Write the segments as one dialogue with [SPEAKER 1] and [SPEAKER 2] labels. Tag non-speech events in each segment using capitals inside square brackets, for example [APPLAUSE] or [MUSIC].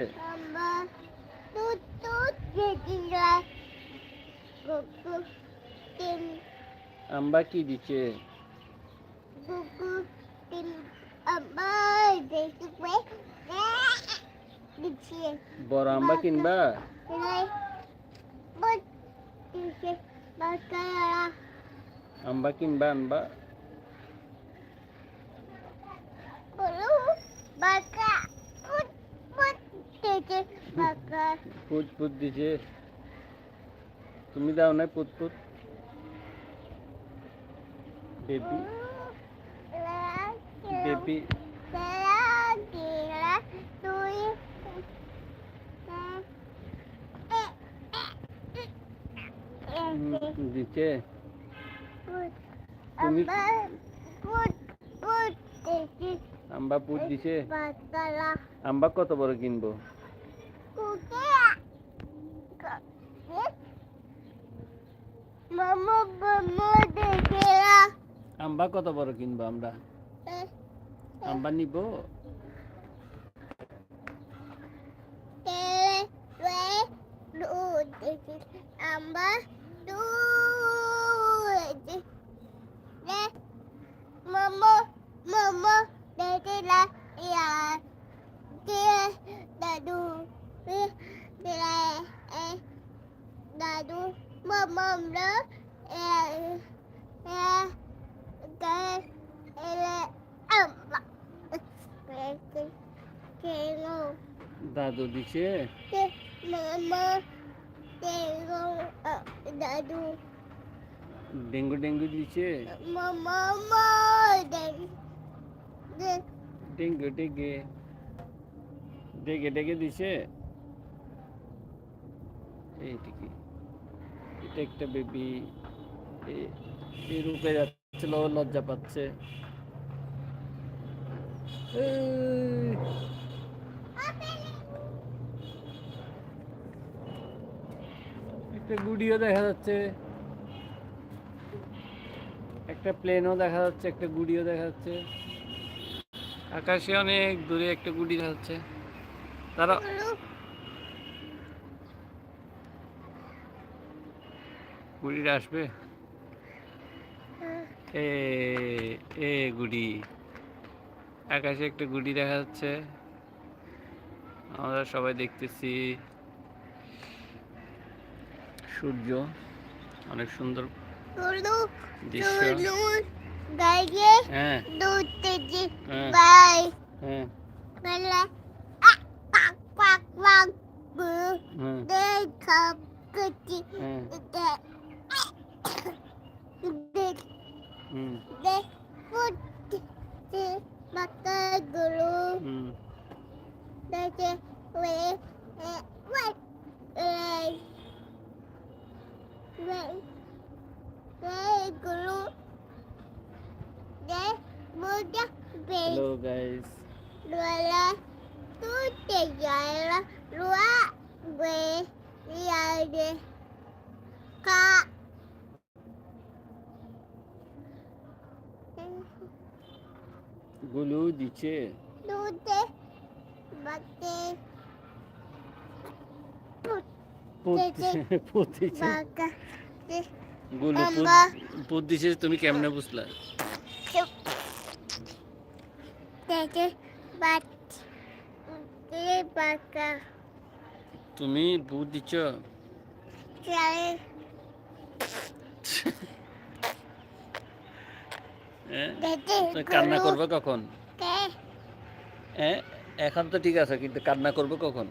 [SPEAKER 1] Mama, tutut jadilah buku tim
[SPEAKER 2] আম্বা কি দিচ্ছে
[SPEAKER 1] buku tim apa jadi gue di sini
[SPEAKER 2] বড় আম্বা কিনবা
[SPEAKER 1] nilai but di sini bakal
[SPEAKER 2] আম্বা কিনবা আনবা
[SPEAKER 1] perlu bakal
[SPEAKER 2] পুত পুত দিছে। তুমি দাও না পুত পুত। বেবি। বেবি। তুমি
[SPEAKER 1] jadi
[SPEAKER 2] আম্বা পুত দিছে। আম্বা কত বড় কিনবো? আম্বা কত বড় কিনবো আমরা আম্বা নিব
[SPEAKER 1] Tele, we, du, jadi amba, du, jadi, le, eh, eh, eh, eh, eh, ke, no.
[SPEAKER 2] দাদু দিছে
[SPEAKER 1] uh, dadu
[SPEAKER 2] ডেঙ্গু ডেঙ্গু দিছে ডেঙ্গু ডেঙ্গে ডেগে ডেগে দিছে এইটা কি এটা একটা বেবি রূপে যাচ্ছিল, লজ্জা পাচ্ছে। একটা গুডিও দেখা যাচ্ছে। একটা প্লেনও দেখা যাচ্ছে, একটা গুডিও দেখা যাচ্ছে। আকাশে অনেক দূরে একটা গুডি দেখা যাচ্ছে। তারা গুডিটা আসবে? এ এ গুডি। আকাশে একটা গুডি দেখা যাচ্ছে। আমরা সবাই দেখতেছি। সূর্য অনেক সুন্দর হ্যাঁ।
[SPEAKER 1] మక్కలు
[SPEAKER 2] hello guys
[SPEAKER 1] dua dua dua dua
[SPEAKER 2] গুলু দিচ্ছে।
[SPEAKER 1] দিছে।
[SPEAKER 2] গুলু পুত তুমি কেমনে বুঝলা তুমি পুত দিচ্ছ [LAUGHS]
[SPEAKER 1] Cari
[SPEAKER 2] হ্যাঁ
[SPEAKER 1] Dede
[SPEAKER 2] তো কান্না করবে কখন এখন তো ঠিক আছে কিন্তু কান্না করবে কখন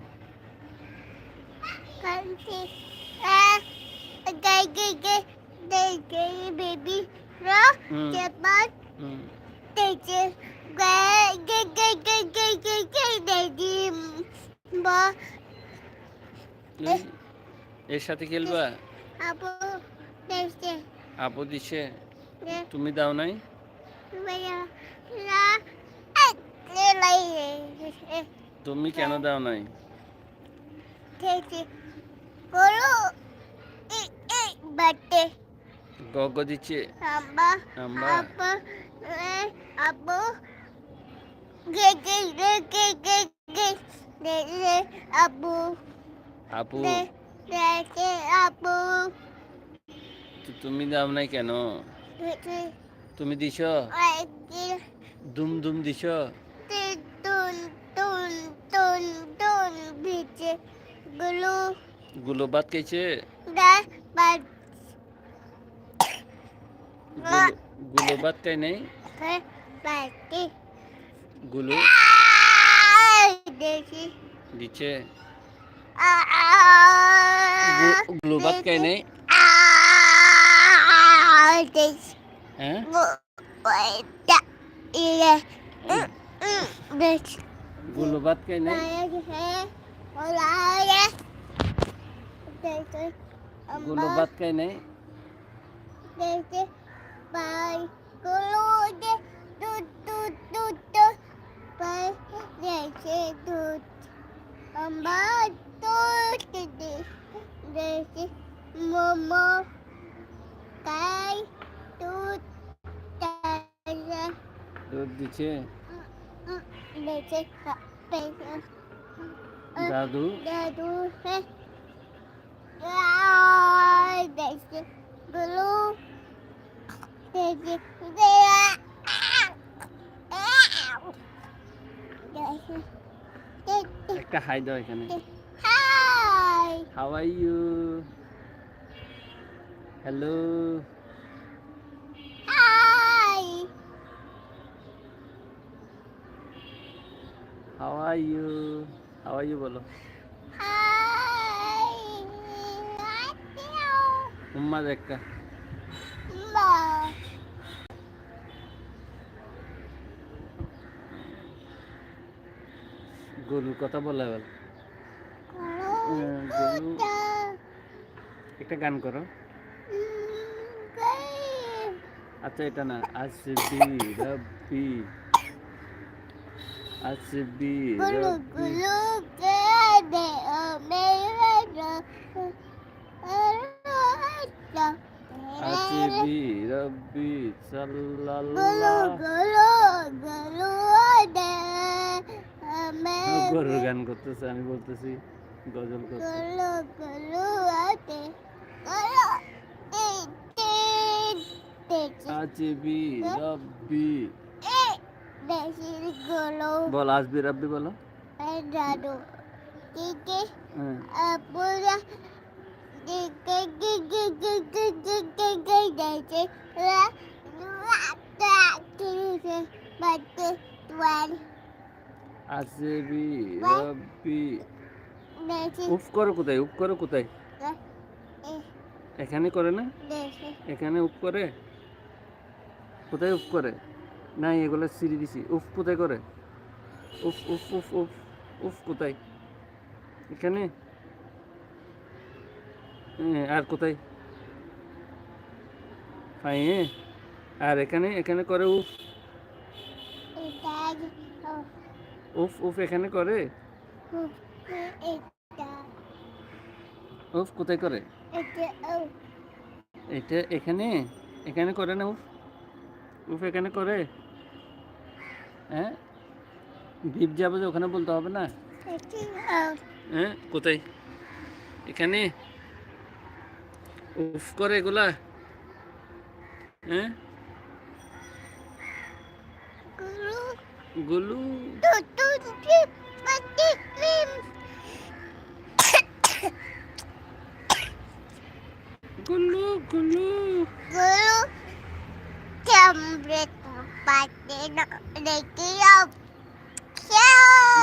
[SPEAKER 2] এর সাথে খেলবা আপু দিছে তুমি দাও নাই তুমি কেন দাও নাই? গগ দিচ্ছে
[SPEAKER 1] দেখে আপু
[SPEAKER 2] তুমি দাও নাই কেন? তুমি দিছ? দুম দুম দিছ?
[SPEAKER 1] গুলো
[SPEAKER 2] গুলো ভাত খাইছে গুলো- ভাত খাই নাই? গুলো দিছে গুলো ভাত খাই নাই?
[SPEAKER 1] দেখি
[SPEAKER 2] হ্যাঁ
[SPEAKER 1] ওইটা ইয়ে দেখি
[SPEAKER 2] গুলো ভাত খাই নাই গুলো ভাত খাই নাই
[SPEAKER 1] Momo kai tut tara
[SPEAKER 2] দুধ দিছে
[SPEAKER 1] leche peso
[SPEAKER 2] দাদু
[SPEAKER 1] de dulce. Ay, desde blue. Desde de
[SPEAKER 2] একটা হাই দাও এখানে
[SPEAKER 1] Hi.
[SPEAKER 2] How are you
[SPEAKER 1] hello
[SPEAKER 2] how are you how are you বলো
[SPEAKER 1] Hi.
[SPEAKER 2] উম্মাদ গরুর কথা বলা বল একটা গান করো আচ্ছা এটা না আসবি রব্বি আসবি আসবি রব্বি গরুর গান করতেছে আমি বলতেছি গজল করতে আসবি রব্বি
[SPEAKER 1] eh দেশেরগুলো।
[SPEAKER 2] বল আসবি রাব্বি বলো।
[SPEAKER 1] দাদু কে
[SPEAKER 2] হ্যাঁ। এখানে করে না? এখানে উপ করে? কোথায় উপ করে? না এগুলো সিঁড়ি দিছি। উফ কোথায় করে? উফ উফ উফ উফ উফ কোথায়? এখানে? আর কোথায়? পায়ে আর এখানে? এখানে করে উফ। উফ উফ এখানে করে? উফ কোথায় করে? এটা এখানে? এখানে করে না উফ। উফ, এখানে করে? হ্যাঁ দ্বীপ যাবে যে ওখানে বলতে হবে না? হ্যাঁ কোথায়? এখানে? উফ, করে এগুলা? হ্যাঁ গুলু?
[SPEAKER 1] Trim
[SPEAKER 2] গুলু গুলু?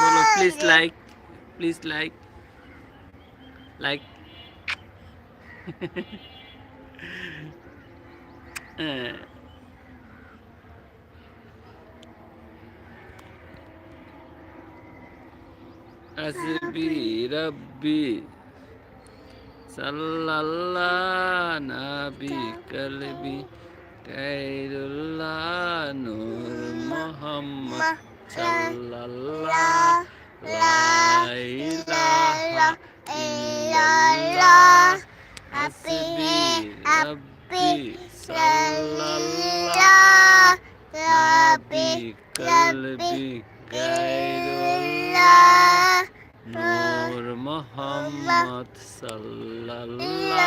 [SPEAKER 2] বলো please like please like like হ্যাঁ আসবি রব্বি সাল্লাল্লাহ নাবি কলবি কাইরুল্লাহ নূর মোহাম্মদ সাল্লাল্লাহ লা ইলাহা ইল্লাল্লাহ হাসবি রাব্বি সাল্লাল্লাহ নাবি কলবি গায়রুল্লাহ নূর মোহাম্মদ সাল্লাল্লাহ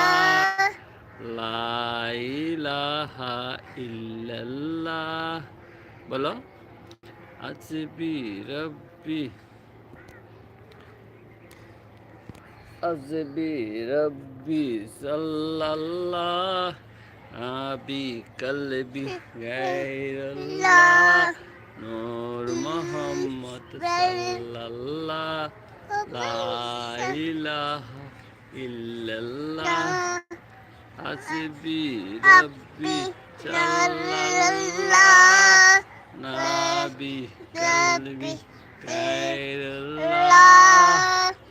[SPEAKER 2] লা ইলাহা ইল্লাল্লাহ। বলো। আজবি রব্বি। আজবি রব্বি সাল্লাল্লাহ। আবি কলবি গায়রুল্লাহ। নূর মোহাম্মদ সাল্লাল্লাহ। লা ইলাহা ইল্লাল্লাহ। হাসবি রব্বি সাল্লাল্লাহ নাবি কলবি গায়রুল্লাহ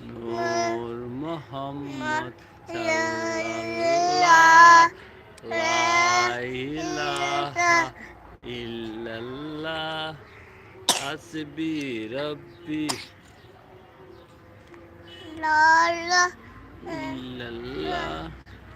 [SPEAKER 2] নূর মোহাম্মদ সাল্লাল্লাহ লা ইলাহা ইল্লাল্লাহ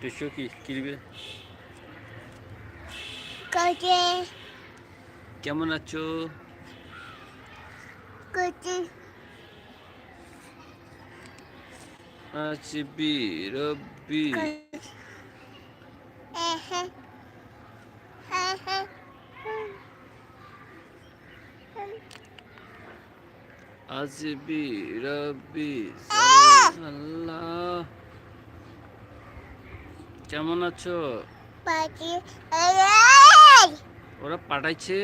[SPEAKER 2] টিস্যু কি? কিনবে কেমন আছো? আসবি রব্বি আসবি রব্বি আল্লাহ কেমন আছো? ওরা পাঠাইছে।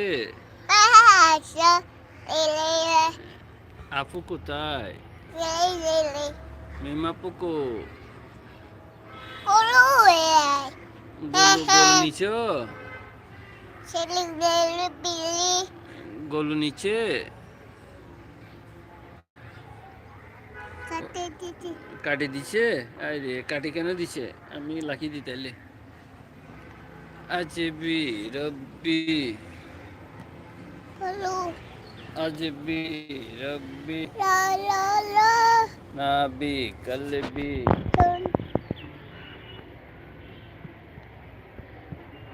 [SPEAKER 2] আপু কোথায়? মিমা পুকো গরু গরু নিচে? গরু নিচে? কাটি দিছে আরে কাটি কেন দিছে? আমি লাখি দি তাইলে। আজবি রব্বি। আজবি রব্বি। নাবি কলবি।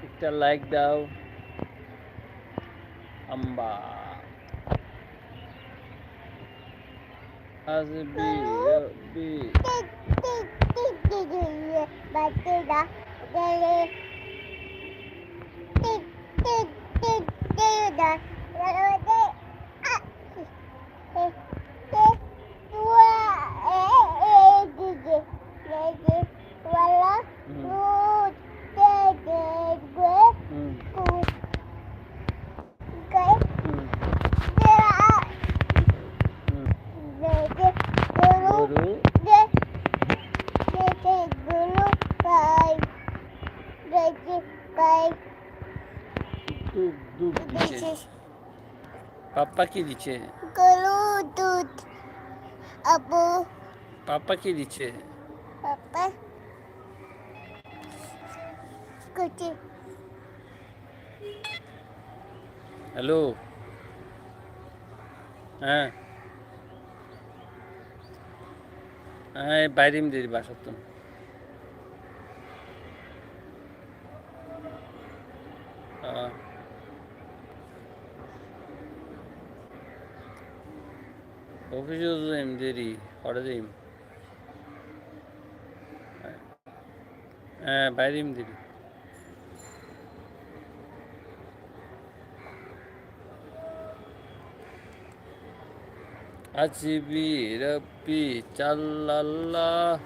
[SPEAKER 2] একটা লাইক দাও। আম্বা। hasbi rabbi batida gele tik tik tik tik পাপ্পা কি দিছে
[SPEAKER 1] গরু দুধ আবু
[SPEAKER 2] পাপ্পা কি দিছে
[SPEAKER 1] পাপা কুচি
[SPEAKER 2] হ্যালো হ্যাঁ। হ্যাঁ বাইরে দিদি বাসার তো। যাইম দেরি পরে যাইম হ্যাঁ বাইরে দেরি হাসিবি রব্বি চাল্লাল্লাহ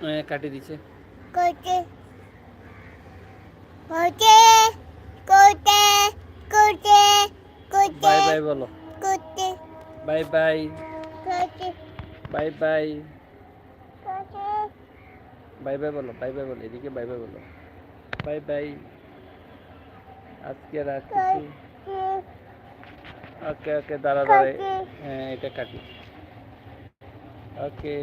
[SPEAKER 2] হ্যাঁ, কাটি দিছে
[SPEAKER 1] কুচি কুচি
[SPEAKER 2] বাই বলো।
[SPEAKER 1] Bye
[SPEAKER 2] bye. Bye
[SPEAKER 1] bye.
[SPEAKER 2] Bye bye বলো বাই বাই বলো এদিকে বাই বাই বলো। Bye bye. আজকে রাখছি। ওকে ওকে দাঁড়া দাঁড়া। হ্যাঁ এটা কাটি। ওকে.